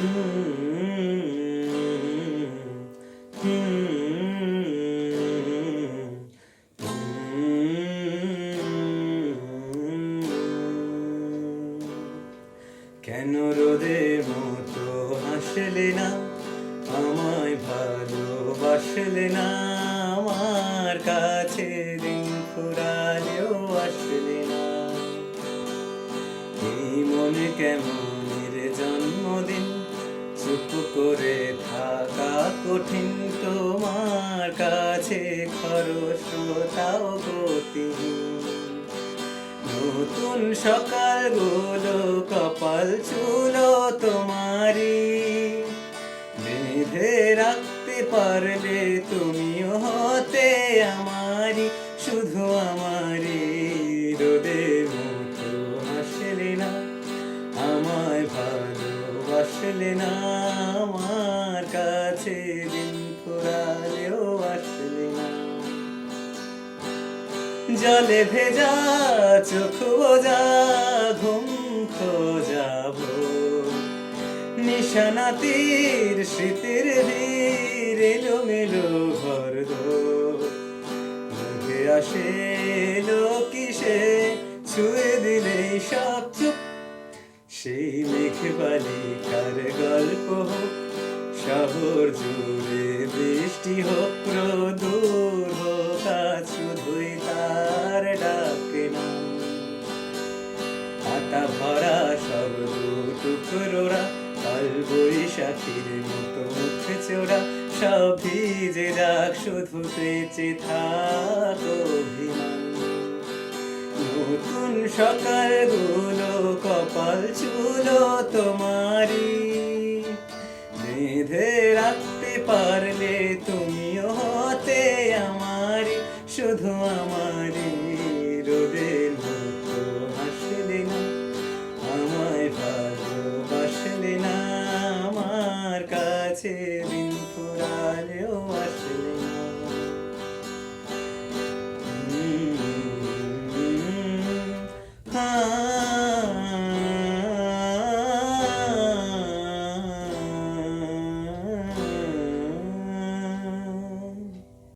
কেন রোদের মতো হাসলে না? আমায় ভালোবাসলে না? আমার কাছে দিন ফুরালেও আসলে না। এই মনে চুপ করে থাকা কঠিন তোমার কাছে খরস্রোতাও গতিহীন নতুন সকাল সকালগুলো, কপাল চুলো তোমারি বেঁধে রাখতে পারলে তুমিও হতে আমারি শুধু আমারি রোদের মতো হাসলে না, আমায় না আমার কাছে দিন ফুরালেও আসলে না। জলে ভেজা চোখ বোঝা, ঘুম খোঁজাব নিশানাতির স্মৃতির ধীর এলো মেলো ঘর আসে এলো কিসে, ছুঁয়ে দিলেই সব চুপ সেই মেঘ বালিকার গল্প হোক, শহর জুড়ে বৃষ্টি হোক, প্রদূর হোক, আজ শুধুই তার ডাকে না পাতা ভরা সব টুকরোরা, কাল বৈশাখীর মতো মুখ চোরা সব ভিজে যাক শুধু বেঁচে থাক অভিমান। নতুন সকালগুলো কপাল চুলো তোমারি। বেঁধে রাখতে পারলে তুমিও হতে আমারি। শুধু আমারি রোদের মতো হাসলে না, আমায় ভালোবাসলে না। আমার কাছে দিন ফুরালেও